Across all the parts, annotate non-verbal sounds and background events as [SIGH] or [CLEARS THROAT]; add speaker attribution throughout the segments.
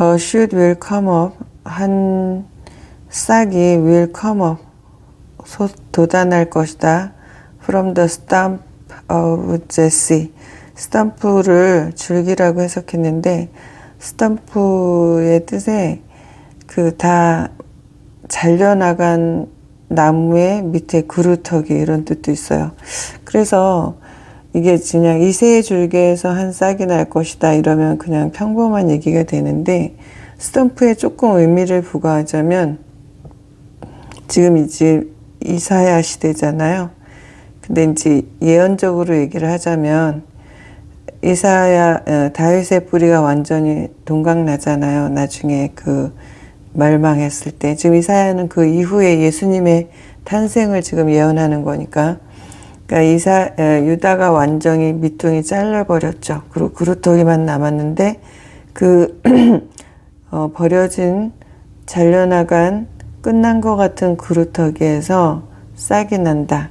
Speaker 1: A shoot will come up. 한 싹이 will come up. 솟, 돋아날 것이다. From the stump of Jesse. 스탬프를 줄기라고 해석했는데 스탬프의 뜻에 그 다 잘려나간 나무의 밑에 그루터기 이런 뜻도 있어요. 그래서 이게 그냥 이세의 줄기에서 한 싹이 날 것이다 이러면 그냥 평범한 얘기가 되는데 스탬프에 조금 의미를 부과하자면 지금 이제 이사야 시대잖아요. 근데 이제 예언적으로 얘기를 하자면 이사야 어, 다윗의 뿌리가 완전히 동강 나잖아요. 나중에 그 멸망했을 때 지금 이사야는 그 이후에 예수님의 탄생을 지금 예언하는 거니까 그러니까 이사 에, 유다가 완전히 밑둥이 잘려 버렸죠. 그리고 그루터기만 남았는데 그 [CLEARS THROAT] 어, 버려진 잘려나간 끝난 것 같은 그루터기에서 싹이 난다.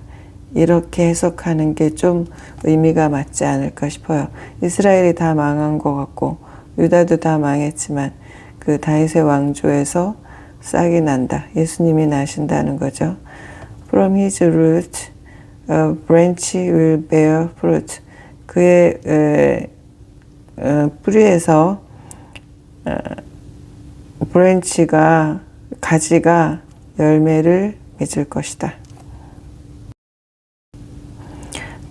Speaker 1: 이렇게 해석하는 게 좀 의미가 맞지 않을까 싶어요. 이스라엘이 다 망한 것 같고 유다도 다 망했지만 그 다윗의 왕조에서 싹이 난다. 예수님이 나신다는 거죠. From his root, branch will bear fruit. 그의 에, 어, 뿌리에서 어, 브랜치가 가지가 열매를 맺을 것이다.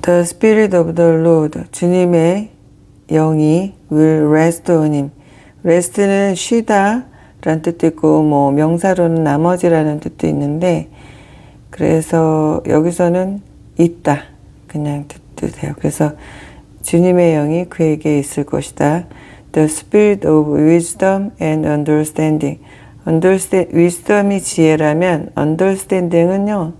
Speaker 1: The Spirit of the Lord, 주님의 영이 will rest on him. rest는 쉬다 라는 뜻도 있고 뭐 명사로는 나머지라는 뜻도 있는데 그래서 여기서는 있다 그냥 뜻도 돼요. 그래서 주님의 영이 그에게 있을 것이다. The spirit of wisdom and understanding. understand wisdom이 지혜라면 understanding은요.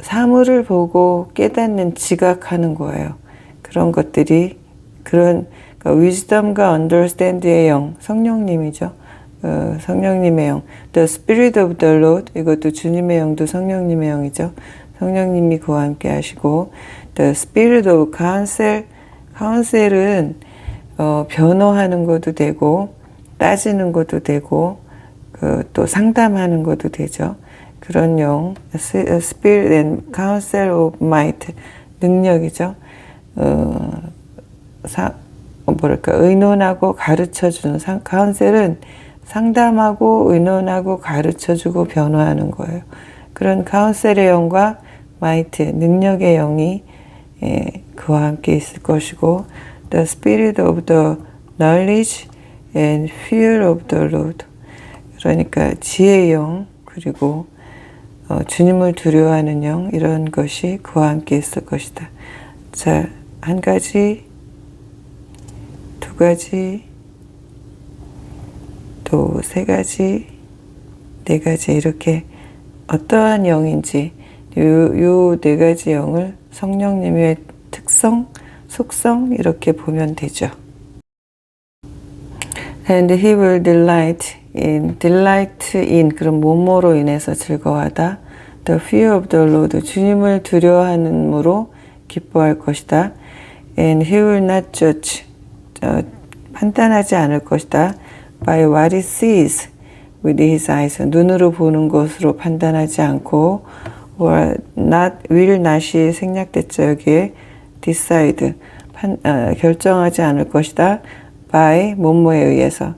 Speaker 1: 사물을 보고 깨닫는 지각하는 거예요. 그런 것들이 그런 그러니까 wisdom과 understand의 영, 성령님이죠. 어, 성령님의 영. The Spirit of the Lord 이것도 주님의 영도 성령님의 영이죠. 성령님이 그와 함께 하시고 The Spirit of Counsel 카운셀은 어, 변호하는 것도 되고 따지는 것도 되고 그, 또 상담하는 것도 되죠. 그런 영, Spirit and Counsel of Might 능력이죠. 어, 사, 어, 뭐랄까 의논하고 가르쳐주는 카운셀은 상담하고 의논하고 가르쳐주고 변호하는 거예요. 그런 카운셀의 영과 마이트 능력의 영이 예, 그와 함께 있을 것이고 the spirit of the knowledge and fear of the Lord 그러니까 지혜의 영 그리고 어, 주님을 두려워하는 영 이런 것이 그와 함께 있을 것이다. 자, 한 가지 두 가지, 또 세 가지, 네 가지 이렇게 어떠한 영인지 요 네 가지 영을 성령님의 특성, 속성 이렇게 보면 되죠. And he will delight in, delight in 그런 모모로 인해서 즐거워하다. The fear of the Lord 주님을 두려워하는으로 기뻐할 것이다. And he will not judge 어, 판단하지 않을 것이다. By what he sees with his eyes. 눈으로 보는 것으로 판단하지 않고 or not, will not이 생략됐죠. 여기에 decide. 판, 어, 결정하지 않을 것이다. by 뭐뭐에 의해서.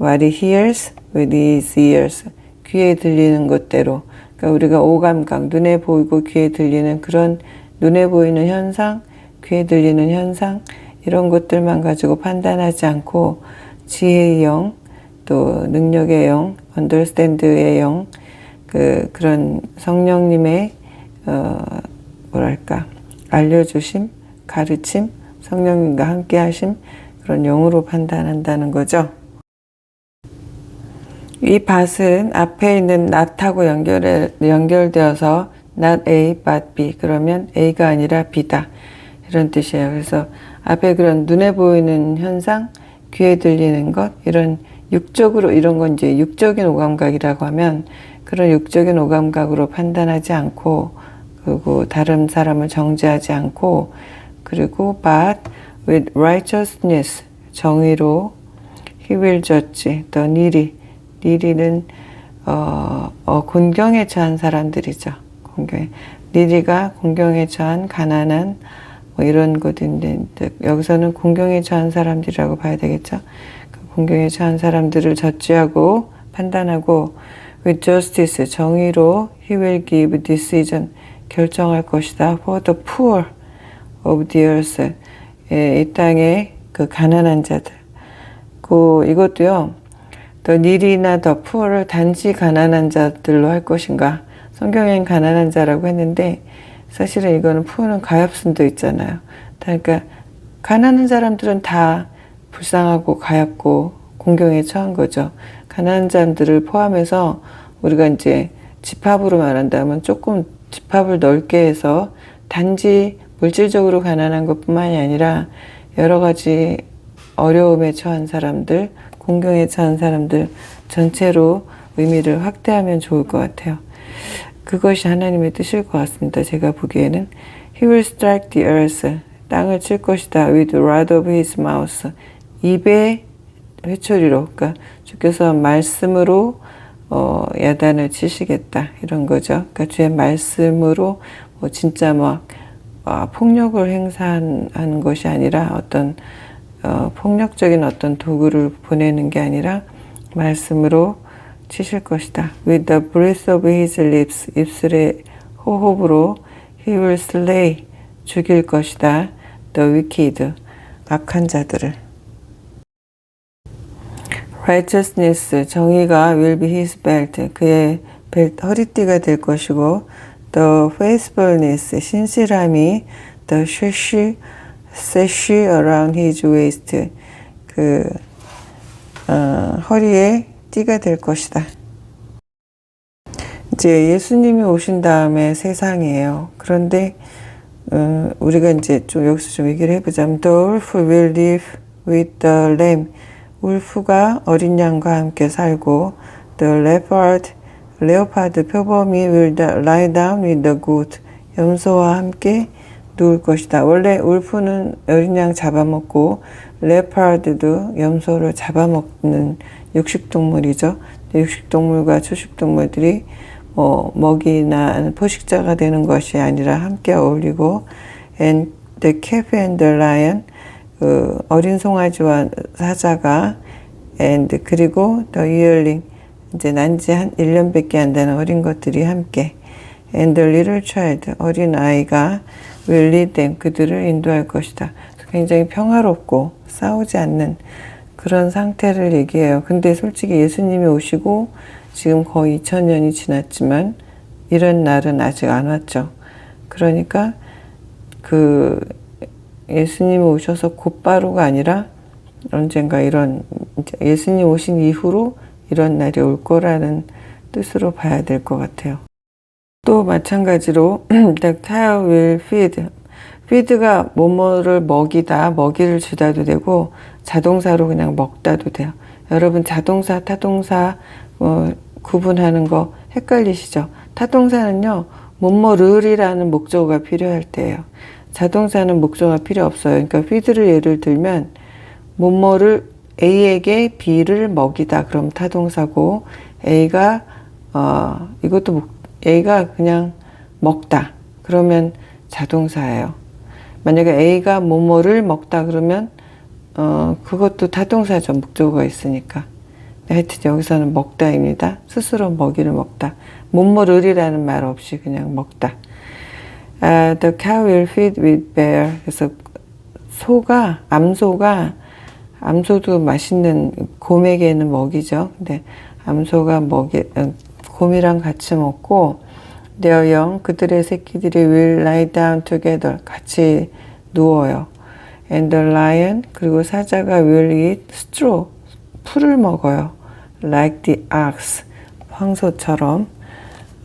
Speaker 1: what he hears with his ears. 귀에 들리는 것대로. 그러니까 우리가 오감각, 눈에 보이고 귀에 들리는 그런 눈에 보이는 현상, 귀에 들리는 현상, 이런 것들만 가지고 판단하지 않고 지혜의 영, 또 능력의 영, 언더스탠드의 영, 그 그런 성령님의 어 뭐랄까 알려주심, 가르침, 성령님과 함께하심 그런 영으로 판단한다는 거죠. 이 밭은 앞에 있는 not하고 연결 연결되어서 not A but B 그러면 A가 아니라 B다 이런 뜻이에요. 그래서 앞에 그런 눈에 보이는 현상, 귀에 들리는 것, 이런 육적으로, 이런 건 이제 육적인 오감각이라고 하면 그런 육적인 오감각으로 판단하지 않고, 그리고 다른 사람을 정죄하지 않고, 그리고 but with righteousness, 정의로 he will judge the needy. needy는 어, 어, 곤경에 처한 사람들이죠. 곤경에. 니리가 곤경에 처한 가난한 뭐 이런 것인데 여기서는 곤경에 처한 사람들이라고 봐야 되겠죠. 그 곤경에 처한 사람들을 저지하고 판단하고 with justice 정의로 he will give decision 결정할 것이다 for the poor of the earth. 예, 이 땅의 그 가난한 자들. 그 이것도요 더 닐이나 더 푸어를 단지 가난한 자들로 할 것인가? 성경엔 가난한 자라고 했는데 사실은 이거는 푸어는 가엾음도 있잖아요. 그러니까 가난한 사람들은 다 불쌍하고 가엾고 공경에 처한 거죠 가난한 사람들을 포함해서 우리가 이제 집합으로 말한다면 조금 집합을 넓게 해서 단지 물질적으로 가난한 것뿐만이 아니라 여러 가지 어려움에 처한 사람들, 공경에 처한 사람들 전체로 의미를 확대하면 좋을 것 같아요. 그것이 하나님의 뜻일 것 같습니다. 제가 보기에는 He will strike the earth. 땅을 칠 것이다. With the rod of his mouth. 입의 회초리로. 그러니까 주께서 말씀으로 어, 야단을 치시겠다. 이런 거죠. 그러니까 주의 말씀으로 뭐 진짜 막 어, 폭력을 행사하는 것이 아니라 어떤 어, 폭력적인 어떤 도구를 보내는 게 아니라 말씀으로 치실 것이다. With the breath of his lips, 입술의 호흡으로 he will slay, 죽일 것이다. The wicked, 악한 자들을. Righteousness, 정의가 will be his belt, 그의 벨트, 허리띠가 될 것이고 the faithfulness, 신실함이 the sash, sash around his waist, 그 어, 허리에 띠가 될 것이다. 이제 예수님이 오신 다음에 세상이에요. 그런데 어, 우리가 이제 좀 여기서 좀 얘기를 해보자면 The wolf will live with the lamb. 울프가 어린 양과 함께 살고 The leopard, 레오파드 표범이 will lie down with the goat. 염소와 함께 누울 것이다. 원래 울프는 어린 양 잡아먹고 레오파드도 염소를 잡아먹는 육식동물이죠. 육식동물과 초식동물들이 뭐 먹이나 포식자가 되는 것이 아니라 함께 어울리고 and the calf and the lion 그 어린 송아지와 사자가 and 그리고 the yearling 이제 난지 한 1년밖에 안 되는 어린 것들이 함께 and the little child 어린 아이가 will lead them 그들을 인도할 것이다. 굉장히 평화롭고 싸우지 않는 그런 상태를 얘기해요. 근데 솔직히 예수님이 오시고 지금 거의 2000년이 지났지만 이런 날은 아직 안 왔죠. 그러니까 그 예수님이 오셔서 곧바로가 아니라 언젠가 이런 예수님 오신 이후로 이런 날이 올 거라는 뜻으로 봐야 될 것 같아요. 또 마찬가지로 [CLEARS THROAT] cow will feed. feed가 뭐뭐를 먹이다, 먹이를 주다도 되고 자동사로 그냥 먹다도 돼요. 여러분 자동사, 타동사 어, 구분하는 거 헷갈리시죠? 타동사는요, 뭐뭐를이라는 목적어가 필요할 때예요. 자동사는 목적어가 필요 없어요. 그러니까 feed를 예를 들면 뭐뭐를 A에게 B를 먹이다. 그럼 타동사고 A가 어, 이것도 목, A가 그냥 먹다. 그러면 자동사예요. 만약에 A가 뭐뭐를 먹다 그러면 어, 그것도 타동사죠. 목적어가 있으니까. 하여튼 여기서는 먹다입니다. 스스로 먹이를 먹다. 뭐뭐를이라는 말 없이 그냥 먹다. 아, the cow will feed with bear. 그래서 소가 암소가 암소도 맛있는 곰에게는 먹이죠. 근데 암소가 먹이 어, 곰이랑 같이 먹고 their young 그들의 새끼들이 will lie down together 같이 누워요. And the lion 그리고 사자가 will eat straw 풀을 먹어요. Like the ox 황소처럼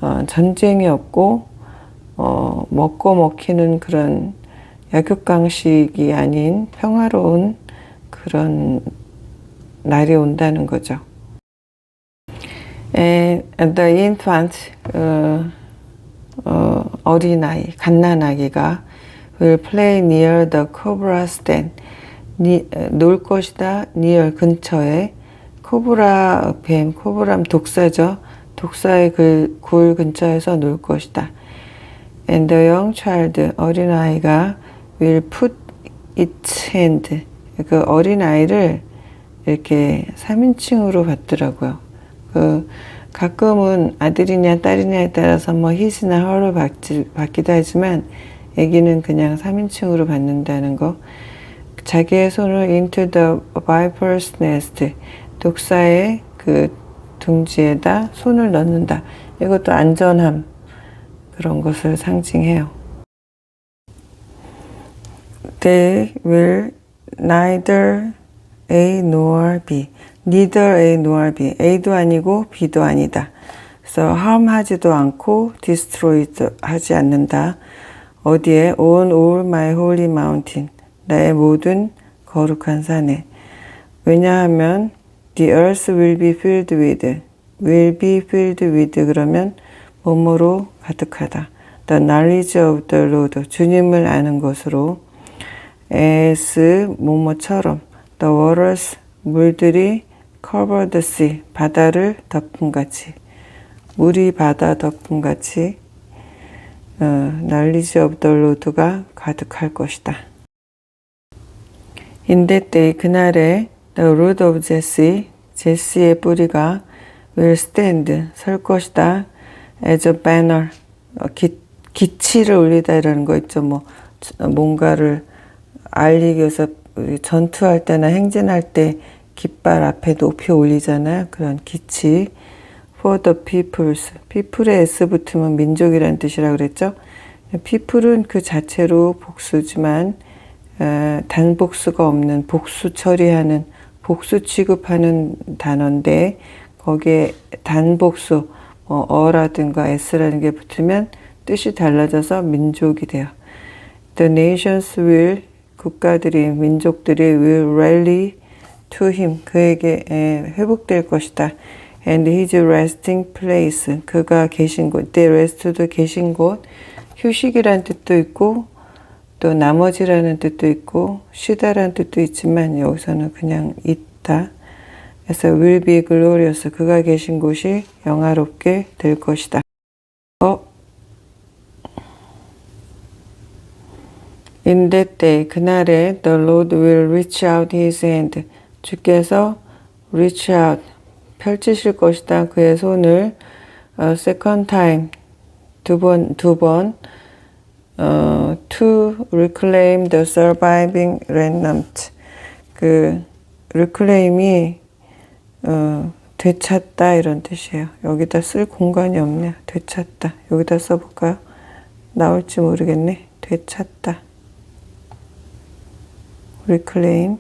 Speaker 1: 어, 전쟁이 없고 어, 먹고 먹히는 그런 약육강식이 아닌 평화로운 그런 날이 온다는 거죠. And the infant, 어, 어, 어린아이, 갓난아기가 will play near the cobra's den. 니, 에, 놓을 것이다. 니얼 근처에 코브라 뱀, 코브람 독사죠. 독사의 그 굴 근처에서 놓을 것이다. And the young child, 어린아이가 will put its hand, 그 어린아이를 이렇게 3인칭으로 받더라고요. 그 가끔은 아들이냐 딸이냐에 따라서 뭐 his나 her를 받지, 받기도 하지만 아기는 그냥 3인칭으로 받는다는 거. 자기의 손을 into the viper's nest, 독사의 그 둥지에다 손을 넣는다. 이것도 안전함 그런 것을 상징해요. They will neither A nor B. Neither A nor B. A도 아니고 B도 아니다. 그래서 harm하지도 않고 destroy 하지 않는다. 어디에? On all my holy mountain. 나의 모든 거룩한 산에. 왜냐하면 the earth will be filled with. will be filled with 그러면 몸으로 가득하다. The knowledge of the Lord. 주님을 아는 것으로. as 뭐뭐처럼 the waters 물들이 cover the sea 바다를 덮음같이 물이 바다 덮음같이 어, of the Lord가 가득할 것이다. That day 그날에 the root of Jesse 제시의 뿌리가 will stand 설 것이다 as a banner 어, 기, 기치를 올리다 이라는 거 있죠 뭐 뭔가를 알리기 위해서 전투할 때나 행진할 때 깃발 앞에 높이 올리잖아요. 그런 기치. For the peoples. people에 S 붙으면 민족이라는 뜻이라고 그랬죠. people은 그 자체로 복수지만 어, 단복수가 없는 복수 처리하는 복수 취급하는 단어인데 거기에 단복수 뭐 어라든가 s라는 게 붙으면 뜻이 달라져서 민족이 돼요. The nations will 국가들이 민족들이 will rally to him 그에게 에, 회복될 것이다. And his resting place 그가 계신 곳, the rest도 계신 곳 휴식이란 뜻도 있고 또 나머지라는 뜻도 있고 쉬다라는 뜻도 있지만 여기서는 그냥 있다. 그래서 will be glorious 그가 계신 곳이 영화롭게 될 것이다. 어? In that day, 그날에 the Lord will reach out his hand. 주께서 reach out, 펼치실 것이다. 그의 손을 uh, second time, 두 번, 두 번, uh, to reclaim the surviving remnant. 그 reclaim이 어, 되찾다 이런 뜻이에요. 여기다 쓸 공간이 없네요. 되찾다. 여기다 써볼까요? 나올지 모르겠네. 되찾다. reclaim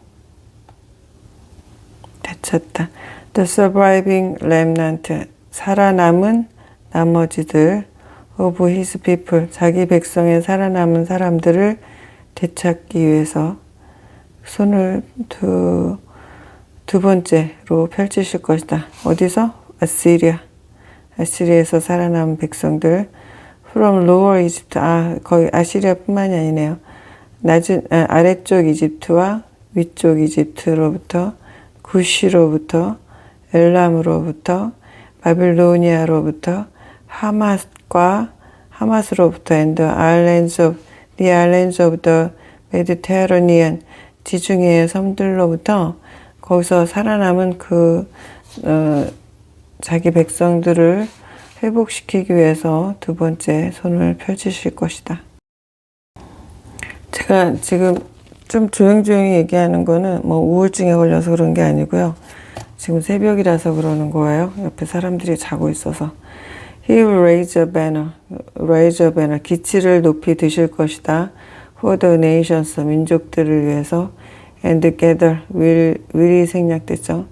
Speaker 1: 되찾다. The surviving remnant 살아남은 나머지들 of his people 자기 백성의 살아남은 사람들을 되찾기 위해서 손을 두, 두 번째로 펼치실 것이다. 어디서? 아시리아. 아시리아에서 살아남은 백성들 from lower Egypt 아 거의 아시리아뿐만이 아니네요. 낮은 아, 아래쪽 이집트와 위쪽 이집트로부터 구시로부터 엘람으로부터 바빌로니아로부터 하맛과 하마스로부터 and islands of the islands of the Mediterranean 지중해의 섬들로부터 거기서 살아남은 그 어, 자기 백성들을 회복시키기 위해서 두 번째 손을 펼치실 것이다. 제가 지금 좀 조용조용히 얘기하는 거는 뭐 우울증에 걸려서 그런 게 아니고요. 지금 새벽이라서 그러는 거예요. 옆에 사람들이 자고 있어서. He will raise a banner, raise a banner, 기치를 높이 드실 것이다. For the nations, 민족들을 위해서. And gather, will, will이 생략됐죠.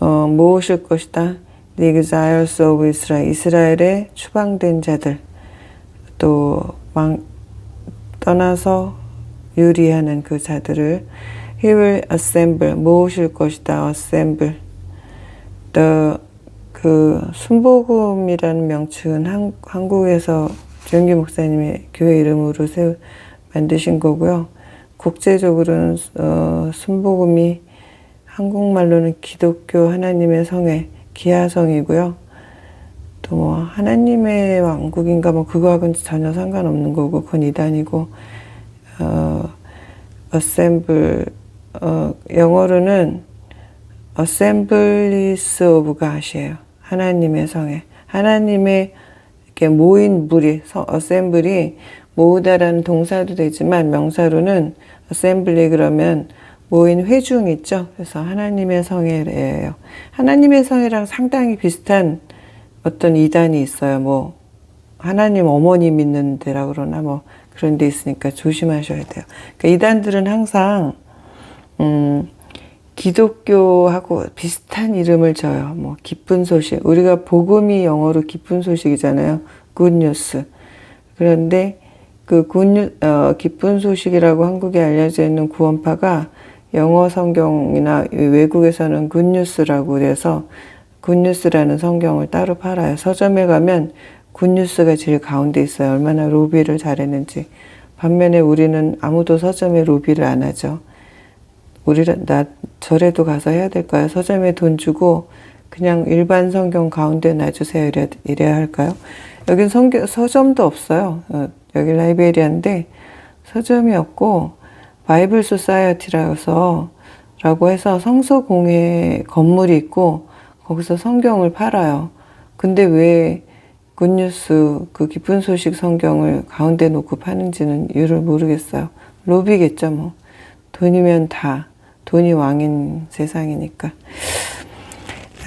Speaker 1: 어, 모으실 것이다. The exiles of Israel, 이스라엘의 추방된 자들. 또, 망, 떠나서 유리하는 그 자들을 He will assemble 모으실 것이다. assemble the 그 순복음이라는 명칭은 한, 한국에서 정규 목사님의 교회 이름으로 세우 만드신 거고요. 국제적으로는 어, 순복음이 한국말로는 기독교 하나님의 성의 기하성이고요. 또 뭐 하나님의 왕국인가 뭐 그거하고는 전혀 상관없는 거고 그건 이단이고 어, assemble 어, 영어로는 Assemblies of God이에요. 하나님의 성에 하나님의 이렇게 모인 무리 어셈블이 모으다라는 동사도 되지만 명사로는 assembly 그러면 모인 회중 있죠. 그래서 하나님의 성회예요. 하나님의 성회랑 상당히 비슷한 어떤 이단이 있어요. 뭐 하나님 어머니 믿는 데라 그러나 뭐 그런 데 있으니까 조심하셔야 돼요. 그러니까 이단들은 항상 음 기독교하고 비슷한 이름을 져요. 뭐 기쁜 소식. 우리가 복음이 영어로 기쁜 소식이잖아요. 굿 뉴스. 그런데 그 굿뉴 어, 기쁜 소식이라고 한국에 알려져 있는 구원파가 영어 성경이나 외국에서는 굿뉴스라고 해서 굿뉴스라는 성경을 따로 팔아요. 서점에 가면 굿뉴스가 제일 가운데 있어요. 얼마나 로비를 잘했는지. 반면에 우리는 아무도 서점에 로비를 안 하죠. 우리는 나 절에도 가서 해야 될까요? 서점에 돈 주고 그냥 일반 성경 가운데 놔주세요. 이래, 이래야 할까요? 여긴 성경, 서점도 없어요. 어, 여기 라이베리아인데 서점이 없고 바이블 소사이어티라서 라고 해서 성서 공회 건물이 있고 거기서 성경을 팔아요. 근데 왜 굿뉴스 그 기쁜 소식 성경을 가운데 놓고 파는지는 이유를 모르겠어요. 로비겠죠 뭐. 돈이면 다 돈이 왕인 세상이니까.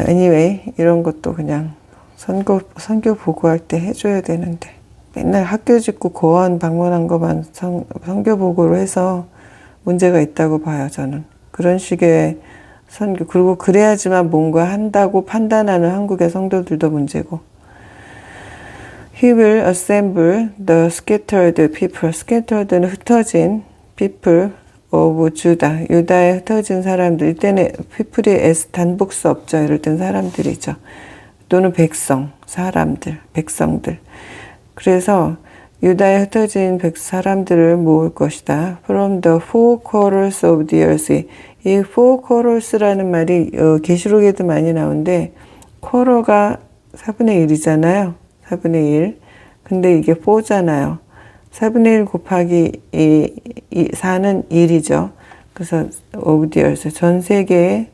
Speaker 1: anyway 이런 것도 그냥 선교 선교 보고할 때 해줘야 되는데 맨날 학교 짓고 고원 방문한 것만 성, 선교 보고로 해서 문제가 있다고 봐요 저는 그런 식의 선교 그리고 그래야지만 뭔가 한다고 판단하는 한국의 성도들도 문제고 He will assemble the scattered people. scattered는 흩어진 people of Judah. 유다에 흩어진 사람들. 이때는 people이 단복수 없죠. 이럴 땐 사람들이죠. 또는 백성, 사람들, 백성들. 그래서 유다에 흩어진 백 사람들을 모을 것이다. From the four quarters of the earth. 이 four quarters라는 말이 어, 계시록에도 많이 나오는데 쿼러가 4분의 1이잖아요. 4분의 1. 근데 이게 4잖아요. 4분의 1 곱하기 이, 이 4는 1이죠. 그래서 of the earth. 전 세계의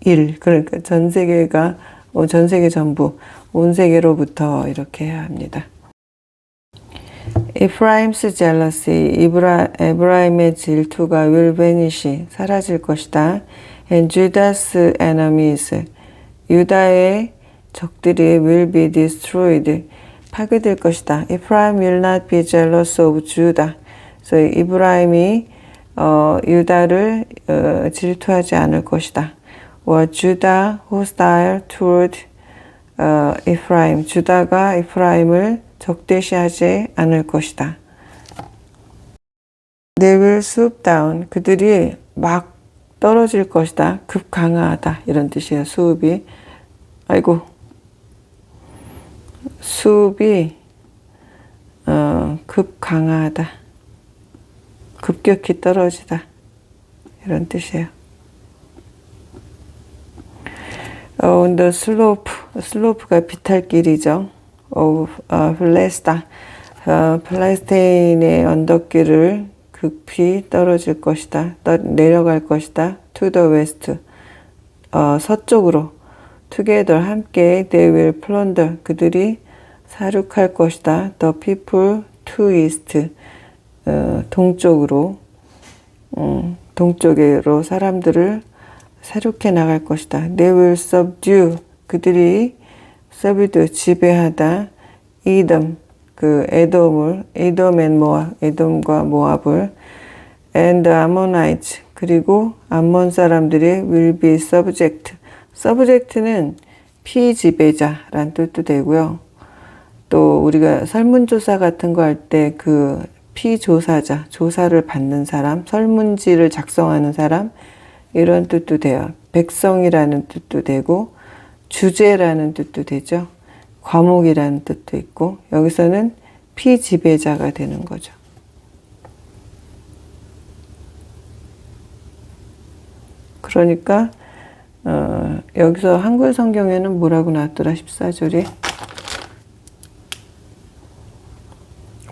Speaker 1: 1. 그러니까 전 세계가 어, 전 세계 전부 온 세계로부터 이렇게 해야 합니다. Ephraim's jealousy, 이브라, 에브라임의 질투가 will vanish, 사라질 것이다. And Judah's enemies, 유다의 적들이 will be destroyed, 파괴될 것이다. Ephraim will not be jealous of Judah. 그래서 이브라임이 어, 유다를 어, 질투하지 않을 것이다. Or Judah hostile toward 어, Ephraim. 주다가 에프라임을 적대시하지 않을 것이다. They will swoop down. 그들이 막 떨어질 것이다. 급강하다. 이런 뜻이에요. 수업이. 아이고. 수업이 어, 급강하다. 급격히 떨어지다. 이런 뜻이에요. 어, the slope, 슬로프가 비탈길이죠. of 어, 플레스타, 어, 플레스테인의 언덕길을 급히 떨어질 것이다. 떠, 내려갈 것이다. to the west, 어, 서쪽으로. together, 함께, they will plunder, 그들이 사륙할 것이다. the people to east, 어, 동쪽으로, 음, 동쪽으로 사람들을 사륙해 나갈 것이다. They will subdue. 그들이 subdue 지배하다. 이덤 그 에돔을 에돔 앤 모압 에돔과 모압을 and the Ammonites 그리고 암몬 사람들이 will be subject. subject는 피지배자란 뜻도 되고요. 또 우리가 설문조사 같은 거 할 때 그 피조사자, 조사를 받는 사람, 설문지를 작성하는 사람, 이런 뜻도 돼요. 백성이라는 뜻도 되고 주제라는 뜻도 되죠. 과목이라는 뜻도 있고 여기서는 피지배자가 되는 거죠. 그러니까 어, 여기서 한글 성경에는 뭐라고 나왔더라 14절에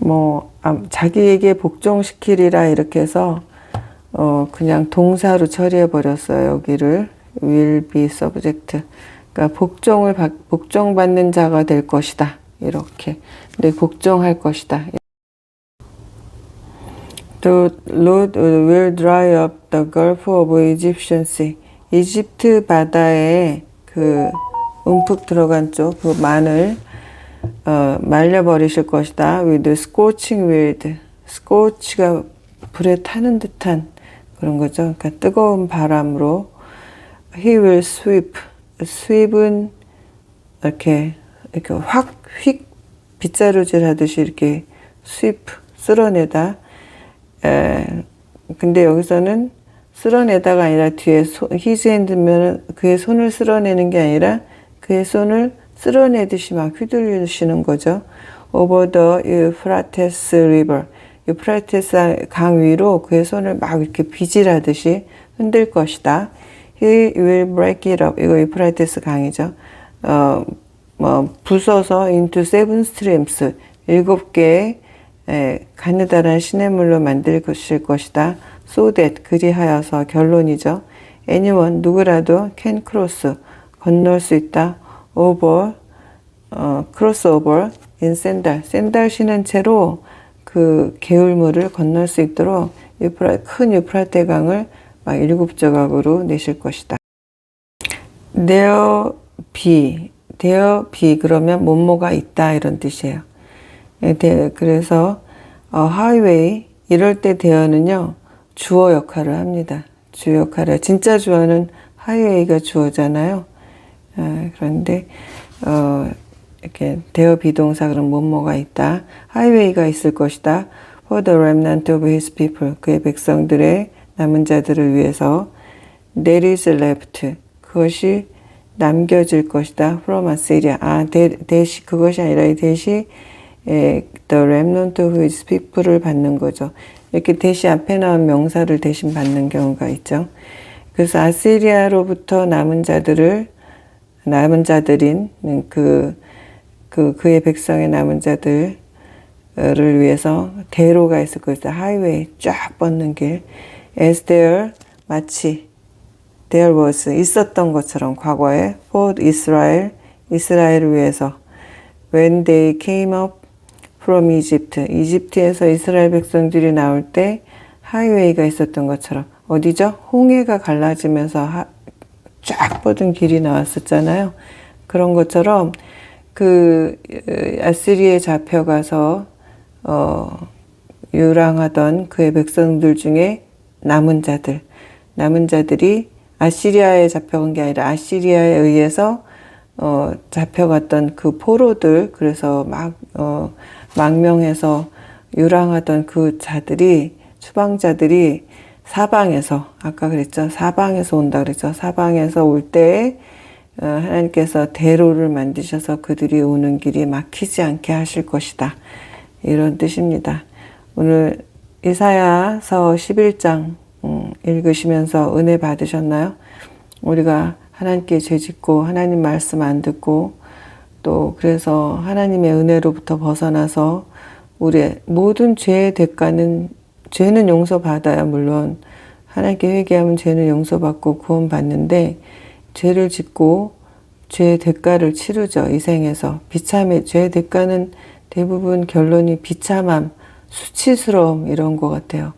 Speaker 1: 뭐 아, 자기에게 복종시키리라 이렇게 해서 어, 그냥 동사로 처리해 버렸어요 여기를 will be subject 그러니까 복종을 받, 복종 받는 자가 될 것이다 이렇게 근데 복종할 것이다 The Lord will dry up the Gulf of Egyptian Sea. 이집트 바다에 그 움푹 들어간 쪽그 만을 어, 말려버리실 것이다. With scorching wind. scorch가 불에 타는 듯한 그런 거죠. 그러니까 뜨거운 바람으로 He will sweep. sweep은 이렇게 이렇게 확 휙 빗자루질 하듯이 이렇게 sweep 쓸어내다. 에, 근데 여기서는 쓸어내다가 아니라 뒤에 손, his hand면 그의 손을 쓸어내는 게 아니라 그의 손을 쓸어내듯이 막 휘둘리시는 거죠. over the Euphrates River. 유프라테스 강 위로 그의 손을 막 이렇게 비질하듯이 흔들 것이다. He will break it up. 이거 유프라테스 강이죠. 어, 뭐 부서서 into seven streams. 일곱 개의 에, 가느다란 시냇물로 만들 것일 것이다. So that 그리하여서 결론이죠. Anyone 누구라도 can cross 건널 수 있다. Over 어, cross over in sandal 샌달 신은 채로 그 개울물을 건널 수 있도록 유프라, 큰 유프라테 강을 막 일곱 조각으로 내실 것이다. there be 그러면 뭐뭐가 있다 이런 뜻이에요. 예, 대- 그래서 어, 하이웨이 이럴 때 대어는요 주어 역할을 합니다. 주어 역할을 진짜 주어는 하이웨이가 주어잖아요. 아, 그런데 어, 이렇게 대어 비동사 그럼 뭐뭐가 있다. 하이웨이가 있을 것이다. For the remnant of his people 그의 백성들의 남은 자들을 위해서 there is left 그것이 남겨질 것이다. From Assyria 아 대, 대시 그것이 아니라 이 대시 에, the remnant of his people을 받는 거죠. 이렇게 대시 앞에 나온 명사를 대신 받는 경우가 있죠. 그래서 아시리아로부터 남은 자들을 남은 자들인 그, 그 그의 백성의 남은 자들을 위해서 대로가 있을 것이다. 하이웨이 쫙 뻗는 길. As there 마치 there was 있었던 것처럼 과거에 for Israel 이스라엘을 위해서 when they came up from Egypt 이집트에서 이스라엘 백성들이 나올 때 하이웨이가 있었던 것처럼 어디죠? 홍해가 갈라지면서 하, 쫙 뻗은 길이 나왔었잖아요. 그런 것처럼 그 어, 아시리에 잡혀가서 어 유랑하던 그의 백성들 중에 남은 자들, 남은 자들이 아시리아에 잡혀간 게 아니라 아시리아에 의해서 어, 잡혀갔던 그 포로들, 그래서 막, 어, 망명해서 유랑하던 그 자들이, 추방자들이 사방에서, 아까 그랬죠. 사방에서 온다 그랬죠. 사방에서 올 때에 어, 하나님께서 대로를 만드셔서 그들이 오는 길이 막히지 않게 하실 것이다. 이런 뜻입니다. 오늘 이사야서 11장 음, 읽으시면서 은혜 받으셨나요? 우리가 하나님께 죄짓고 하나님 말씀 안 듣고 또 그래서 하나님의 은혜로부터 벗어나서 우리의 모든 죄의 대가는 죄는 용서받아야 물론 하나님께 회개하면 죄는 용서받고 구원받는데 죄를 짓고 죄의 대가를 치르죠 이 생에서. 비참해 죄의 대가는 대부분 결론이 비참함 수치스러움 이런 것 같아요.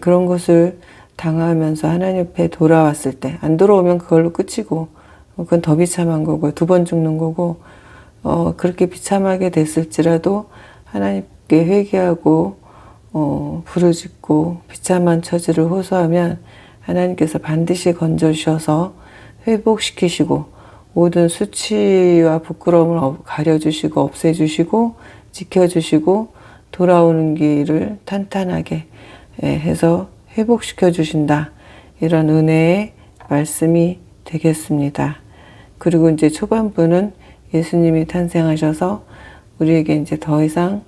Speaker 1: 그런 것을 당하면서 하나님 앞에 돌아왔을 때 안 돌아오면 그걸로 끝이고 그건 더 비참한 거고 두 번 죽는 거고 어 그렇게 비참하게 됐을지라도 하나님께 회개하고 어 부르짖고 비참한 처지를 호소하면 하나님께서 반드시 건져 주셔서 회복시키시고 모든 수치와 부끄러움을 가려 주시고 없애 주시고 지켜 주시고 돌아오는 길을 탄탄하게 예, 해서 회복시켜 주신다. 이런 은혜의 말씀이 되겠습니다. 그리고 이제 초반부는 예수님이 탄생하셔서 우리에게 이제 더 이상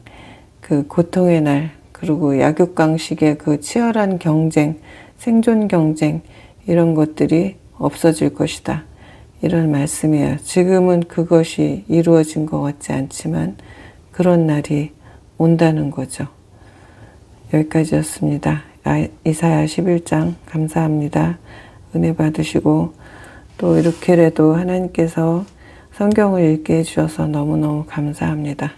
Speaker 1: 그 고통의 날, 그리고 약육강식의 그 치열한 경쟁, 생존 경쟁, 이런 것들이 없어질 것이다. 이런 말씀이에요. 지금은 그것이 이루어진 것 같지 않지만 그런 날이 온다는 거죠. 여기까지였습니다. 아, 이사야 11장 감사합니다. 은혜 받으시고 또 이렇게라도 하나님께서 성경을 읽게 해주셔서 너무너무 감사합니다.